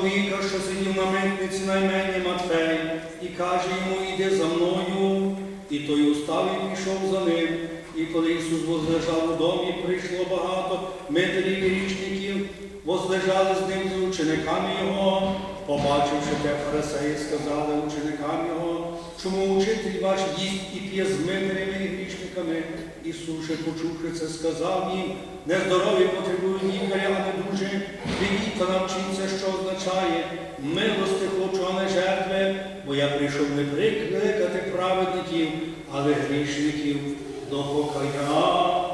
чоловіка, що сидів на митниці наймені Матфей, і каже йому, іде за мною. І той устав і пішов за ним. І коли Ісус возлежав у домі, прийшло багато митерів і річників, возлежали з ним з учениками Його, побачивши те фарисеї, сказали ученикам Його чому учитель ваш їсть і п'є з митарями і грішниками. Ісуше, почувши це, сказав їм, нездорові потребують лікаря, а не дуже. Привіт та навчіться, що означає милости хочу, а не жертви, бо я прийшов не прикликати праведників, але грішників до покаяння.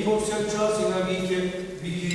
bir porsiyon çağ na ki bir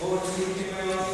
Бо тільки ми вам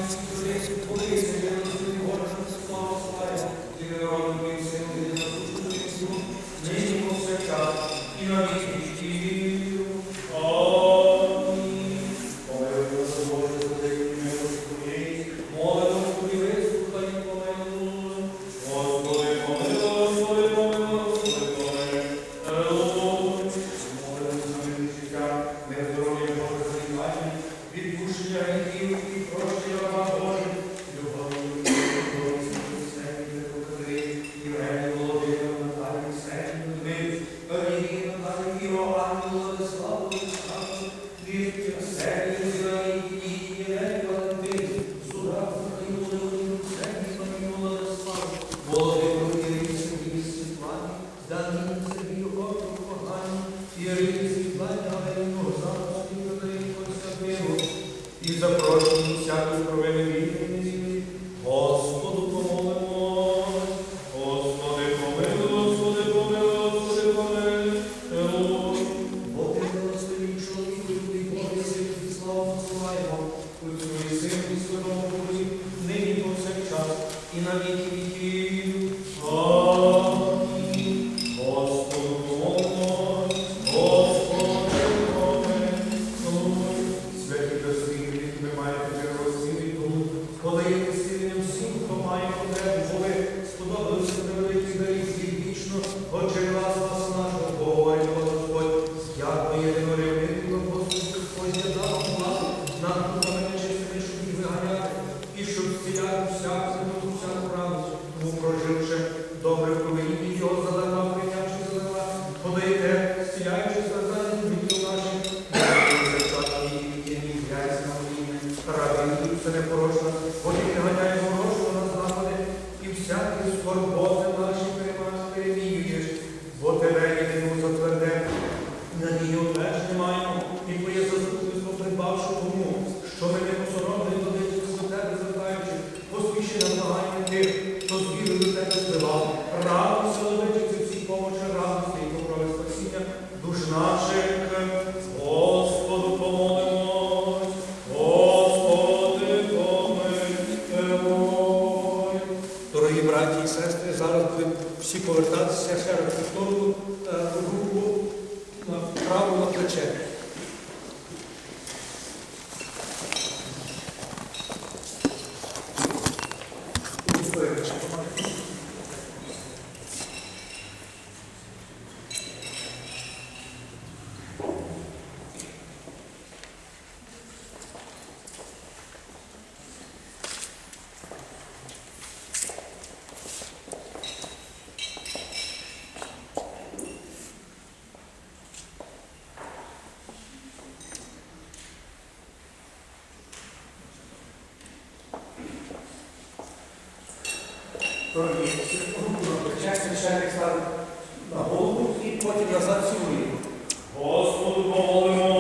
Отцю і Сину і Святому Богу, нині повсякчас, і на віки віків. believe there браті і сестри, зараз будемо всі повертатися ще раз до сторону та руку на праву на плече. Дорогі, руку напрячай, священник став на голову і потім назад цілуємо. Господу помолимо.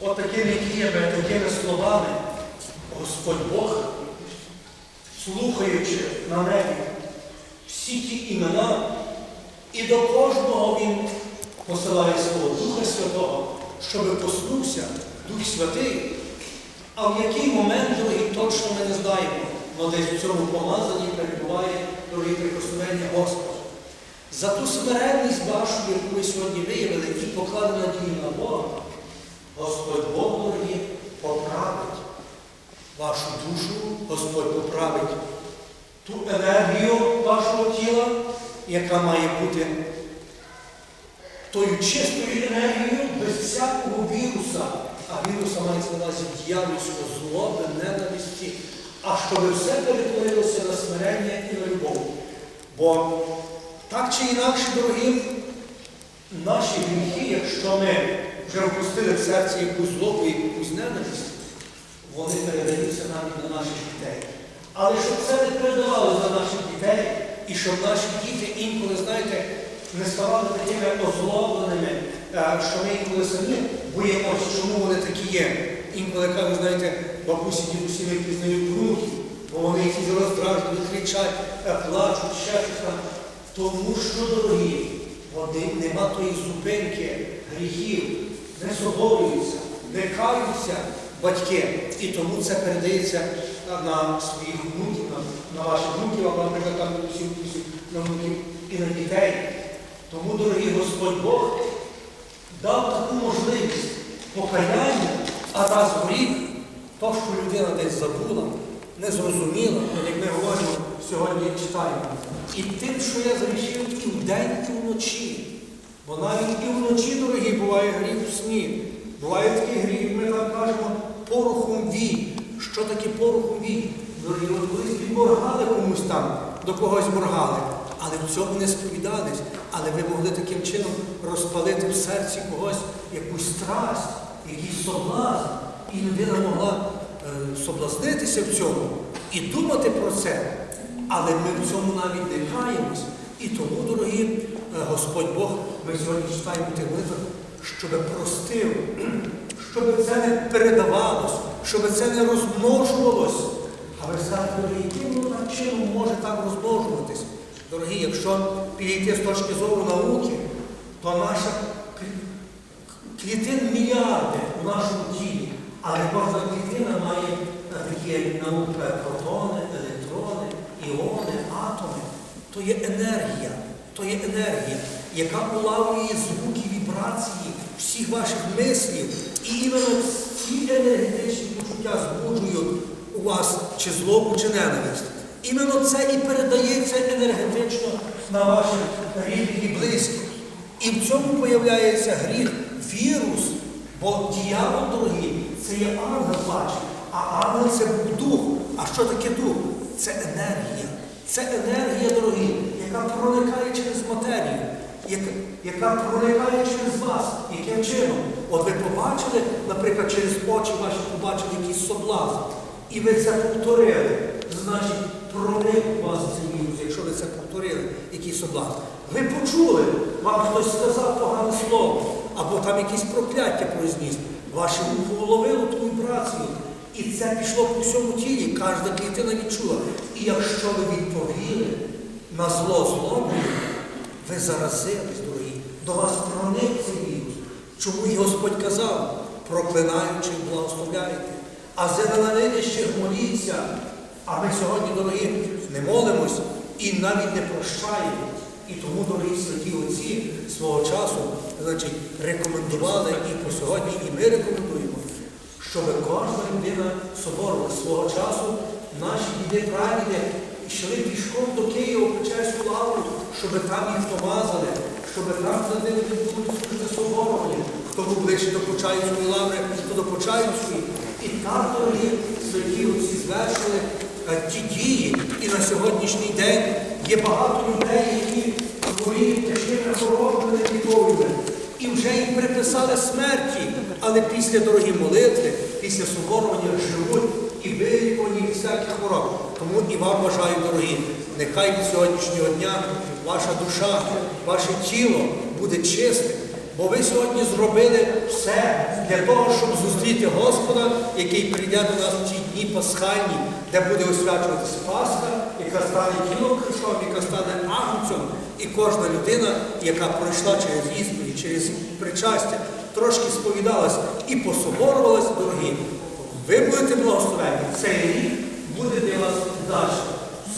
От такими діями, такими словами Господь Бог слухаючи на небі всі ті імена, і до кожного Він посилає свого Духа Святого, щоб поснувся Дух Святий. А в який момент, дорогі, точно ми не знаємо, але десь в цьому помазанні перебуває дорогі прикосновення Господа. За ту смиренність вашу, яку ви сьогодні виявили, і покладено надію на Бога, Господь Бог, дорогі, поправить вашу душу, Господь поправить ту енергію вашого тіла, яка має бути тою чистою енергією без всякого віруса. А віруса мається на увазі дьявольського злоби, ненависті, а щоб все перетворилося на смирення і на любов. Бо так чи інакше, дорогі, наші гріхи, якщо ми вже впустили в серці якусь злобу, якусь ненависть, вони передаються навіть на наших дітей. Але щоб це не передавали за наших дітей, і щоб наші діти інколи, знаєте, не ставали такими озлобленими, е, що ми інколи самі боїмося, чому вони такі є. Інколи кажуть, знаєте, бабусі, дідусі не пізнають внуків, бо вони якісь роздражені, кричать, е, плачуть, ще щось там. Тому що, дорогі, нема тої зупинки гріхів, не соборюються, не каються батьки. І тому це передається на своїх внуків, на, на ваших внуків, або, наприклад, там на внуків і на дітей. Тому, дорогий Господь Бог дав таку можливість покаяння, а раз в рік, то, що людина десь забула, не зрозуміла, як ми говоримо сьогодні читаємо. І тим, що я зрішив і вдень, і вночі. Бо навіть і вночі, дорогі, буває гріх в сні. Буває такий гріх, ми так кажемо, порохом вій. Що таке порохом вій? Дорогі, от колись відморгали комусь там, до когось моргали, але в цьому не сповідались. Але ви могли таким чином розпалити в серці когось якусь страсть, якийсь соблазн. І людина могла е, соблазнитися в цьому і думати про це. Але ми в цьому навіть не каємось. І тому, дорогі, е, Господь Бог, ми сьогодні читаємо тих молитвах, щоб простив, щоб це не передавалось, щоб це не розмножувалось. А ви скажете, яким чином може так розмножуватись? Дорогі, якщо підійти з точки зору науки, то наша клі- клітин мільярди у нашому тілі, але кожна клітина має такі науки протони, електрони, іони, атоми. То є енергія, то є енергія, яка улавлює звуки, вібрації всіх ваших мислів, І іменно ці енергетичні почуття збуджують у вас чи злобу, чи ненависть. Іменно це і передається енергетично на ваших рідних і близьких. І в цьому появляється гріх, вірус, бо діявол, дорогі, це є ангел бачить, а ангел це дух. А що таке дух? Це енергія. Це енергія, дорогі, яка проникає через матерію, яка, проникає через вас. Яким чином? От ви побачили, наприклад, через очі ваші побачили якийсь соблазн, і ви це повторили. Значить, проник у вас цей вірус, якщо ви це повторили, який соблазн. Ви почули, вам хтось сказав погане слово, або там якісь прокляття произніс. Ваше вухо уловило ту вібрацію. І це пішло по всьому тілі, кожна клітина відчула. І якщо ви відповіли на зло злобою, ви заразились, дорогі, до вас проник цей вірус. Чому і Господь казав, проклинаючи, благословляйте, а за ненавидящих моліться. А ми сьогодні, дорогі, не молимось і навіть не прощаємо. І тому, дорогі святі отці, свого часу, значить, рекомендували і по сьогодні, і ми рекомендуємо, щоб кожна людина собору свого часу, наші діди прадіди йшли пішком до Києва Печерську лавру, щоб там їх помазали, щоб там за ними відбулися служби соборовані. Хто був ближче до Почаївської лаври, то до Почаївської. І там, дорогі святі отці, звершили е, ті дії. І на сьогоднішній день є багато людей, які хворіють тяжкими хворобами невідомими. І вже їм приписали смерті, але після дорогі молитви, після соборування живуть і вилікувані від всяких хвороб. Тому і вам бажаю, дорогі, нехай від сьогоднішнього дня ваша душа, ваше тіло буде чистим. Бо ви сьогодні зробили все для того, щоб зустріти Господа, який прийде до нас в ті дні пасхальні, де буде освячуватися Пасха, яка стане тілом Христом, яка стане агнцем. І кожна людина, яка пройшла через ісповідь, через причастя, трошки сповідалась і пособорувалась, дорогі. Ви будете благословені. Цей рік буде для вас далі.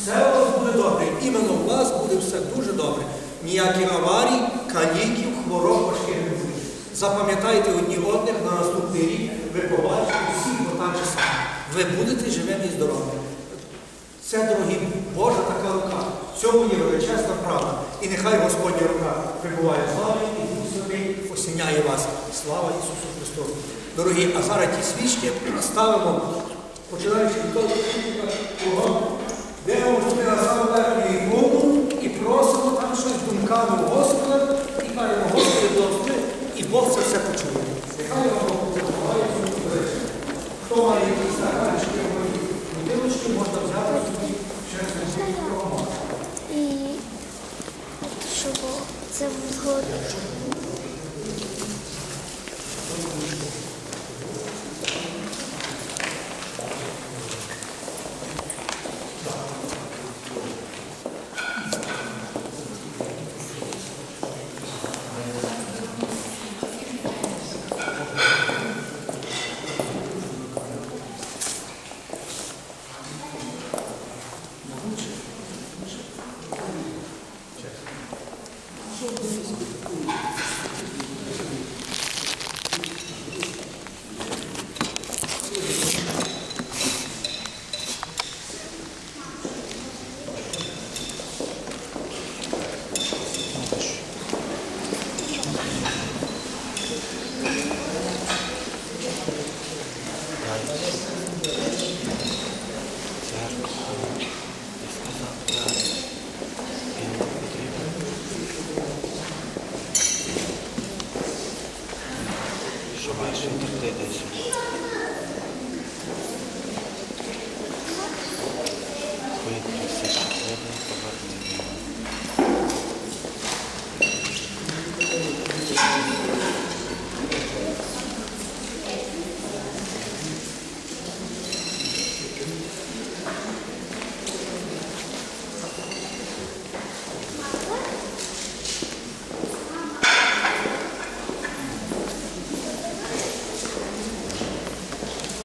Все у вас буде добре. Іменно у вас буде все дуже добре. Ніяких аварій, каліків, хвороб важких не буде. Запам'ятайте одні одних на наступний рік, ви побачите всіх отак же само. Ви будете живими і здорові. Це, дорогі, Божа така рука. В цьому є величезна правда. І нехай Господня рука прибуває з вами і Дух осіняє вас. Слава Ісусу Христу. Дорогі, а зараз ті свічки ставимо, починаючи від того, кого